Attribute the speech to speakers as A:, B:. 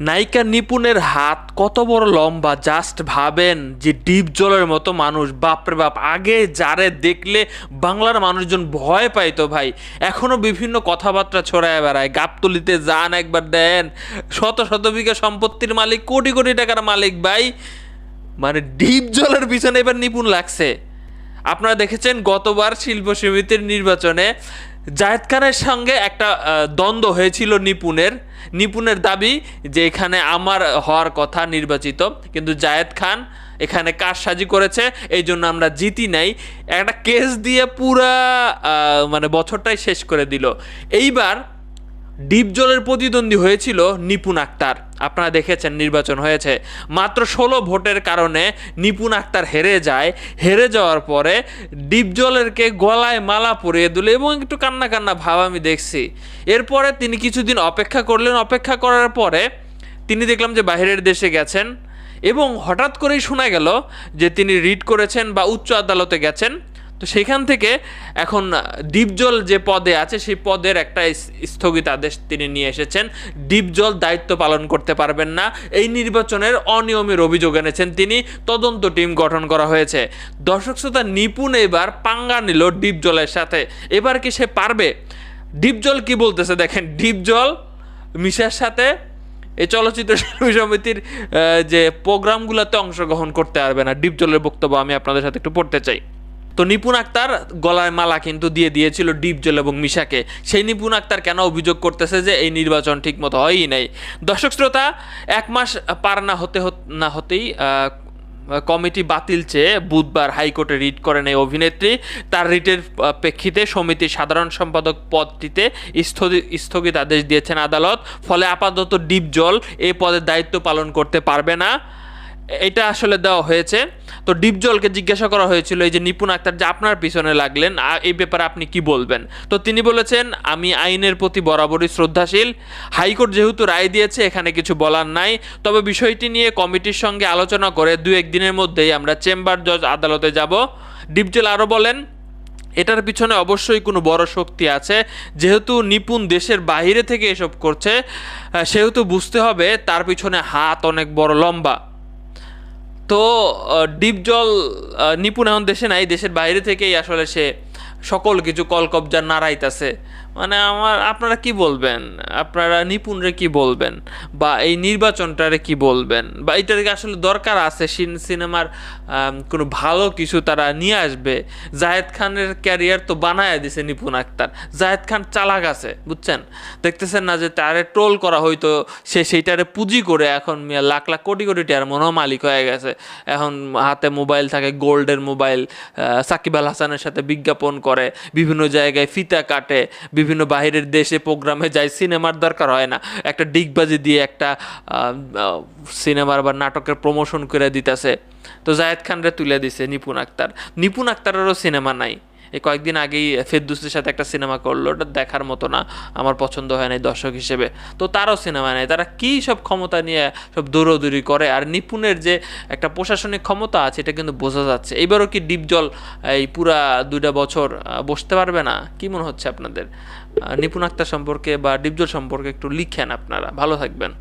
A: নায়িকা নিপুণের হাত কত বড় লম্বা জাস্ট ভাবেন যে ডিপ জলের মতো মানুষ। বাপরে বাপ, আগে যারে দেখলে বাংলার মানুষজন ভয় পাইতো ভাই। এখনও বিভিন্ন কথাবার্তা ছড়ায় বেড়ায়। গাবতলিতে যান একবার, দেন শত শত বিঘা সম্পত্তির মালিক, কোটি কোটি টাকার মালিক ভাই। মানে ডিপ জলের পিছনে এবার নিপুণ লাগছে। আপনারা দেখেছেন গতবার শিল্প সমিতির নির্বাচনে জায়েদ খানের সঙ্গে একটা দ্বন্দ্ব হয়েছিল নিপুণের। নিপুণের দাবি যে এখানে আমার হওয়ার কথা নির্বাচিত, কিন্তু জায়েদ খান এখানে কারসাজি করেছে, এই জন্য আমরা জিতি নাই। একটা কেস দিয়ে পুরা মানে বছরটাই শেষ করে দিল। এইবার ডিপ জলের প্রতিদ্বন্দ্বী হয়েছিল নিপুণ আক্তার। আপনারা দেখেছেন নির্বাচন হয়েছে। মাত্র ষোলো ভোটের কারণে নিপুণ আক্তার হেরে যায়। হেরে যাওয়ার পরে ডিপ জলেরকে গলায় মালা পরিয়ে দিল এবং একটু কান্না কান্না ভাব আমি দেখছি। এরপরে তিনি কিছুদিন অপেক্ষা করলেন। অপেক্ষা করার পরে তিনি দেখলাম যে বাইরের দেশে গেছেন এবং হঠাৎ করেই শোনা গেল যে তিনি রিট করেছেন বা উচ্চ আদালতে গেছেন। তো সেখান থেকে এখন ডিপজল যে পদে আছে, সেই পদের একটা ইস- স্থগিত আদেশ তিনি নিয়ে এসেছেন। ডিপজল দায়িত্ব পালন করতে পারবেন না। এই নির্বাচনের অনিয়মের অভিযোগ এনেছেন তিনি। তদন্ত টিম গঠন করা হয়েছে। দর্শক শ্রোতা, নিপুণ এবার পাঙ্গা নিল ডিপজলের সাথে। এবার কি সে পারবে? ডিপজল কি বলতেছে দেখেন, ডিপজল মিশার সাথে এই চলচ্চিত্র সমিতির যে প্রোগ্রামগুলোতে অংশগ্রহণ করতে পারবে না। ডিপজলের বক্তব্য আমি আপনাদের সাথে একটু পড়তে চাই। তো নিপুণ আক্তার গলায় মালা কিন্তু দিয়ে দিয়েছিল ডিপজল এবং মিশাকে। সেই নিপুণ আক্তার কেন অভিযোগ করতেছে যে এই নির্বাচন ঠিকমতো হয়ই নাই? দর্শক শ্রোতা, এক মাস পার না হতে না হতেই কমিটি বাতিল চেয়ে বুধবার হাইকোর্টে রিট করেন এই অভিনেত্রী। তার রিটের প্রেক্ষিতে সমিতির সাধারণ সম্পাদক পদটিতে স্থগি- স্থগিত আদেশ দিয়েছেন আদালত। ফলে আপাতত ডিপজল এই পদের দায়িত্ব পালন করতে পারবে না। এটা আসলে দেওয়া হয়েছে। তো ডিপজলকে জিজ্ঞাসা করা হয়েছিল এই যে নিপুণ আক্তার যে আপনার পিছনে লাগলেন এই ব্যাপারে আপনি কি বলবেন? তো তিনি বলেছেন, আমি আইনের প্রতি বরাবরই শ্রদ্ধাশীল। হাইকোর্ট যেহেতু রায় দিয়েছে, এখানে কিছু বলার নাই। তবে বিষয়টি নিয়ে কমিটির সঙ্গে আলোচনা করে দু একদিনের মধ্যেই আমরা চেম্বার জজ আদালতে যাব। ডিপজল আরও বলেন, এটার পিছনে অবশ্যই কোনো বড় শক্তি আছে। যেহেতু নিপুণ দেশের বাইরে থেকে এসব করছে সেহেতু বুঝতে হবে তার পিছনে হাত অনেক বড় লম্বা। তো ডিপ জল নিপুণ এখন দেশে নাই, দেশের বাইরে থেকেই আসলে সে সকল কিছু কলকবজা নাড়াইতাছে। মানে আমার, আপনারা কি বলবেন? আপনারা নিপুণরে কি বলবেন? বা এই নির্বাচনটারে কি বলবেন? বা এটার কি আসলে দরকার আছে? সিনেমার কোনো ভালো কিছু তারা নিয়ে আসবে? জাহেদ খানের ক্যারিয়ার তো বানায় দিছে নিপুণ আক্তার। জাহেদ খান চালাক আছে, বুঝছেন? দেখতেছেন না যে তারে ট্রোল করা হয়তো সে সেইটারে পুঁজি করে এখন লাখ লাখ কোটি কোটি টাকার মনো মালিক হয়ে গেছে। এখন হাতে মোবাইল থাকে, গোল্ডের মোবাইল সাকিব আল হাসানের সাথে বিজ্ঞাপন করে, বিভিন্ন জায়গায় ফিতা কাটে বিভিন্ন বাইরের দেশে প্রোগ্রামে যাই সিনেমার দরকার হয় না। একটা ডিগবাজি দিয়ে একটা সিনেমার বা নাটকের প্রমোশন করে দিতেছে। তো জায়েদ খানরে তুলে দিছে নিপুণ আক্তার। নিপুণ আক্তারেরও সিনেমা নাই। এই কয়েকদিন আগেই ফেরদুসের সাথে একটা সিনেমা করল, ওটা দেখার মতো না, আমার পছন্দ হয় নাই দর্শক হিসেবে। তো তারও সিনেমা নেই, তারা কী সব ক্ষমতা নিয়ে সব দৌড়দৌড়ি করে? আর নিপুণের যে একটা প্রশাসনিক ক্ষমতা আছে, এটা কিন্তু বোঝা যাচ্ছে। এবারও কি ডিপ জল, এই পুরা দুইটা বছর বসতে পারবে না? কি মনে হচ্ছে আপনাদের? নিপুণ আক্তার সম্পর্কে বা ডিপজল সম্পর্কে একটু লিখেন আপনারা। ভালো থাকবেন।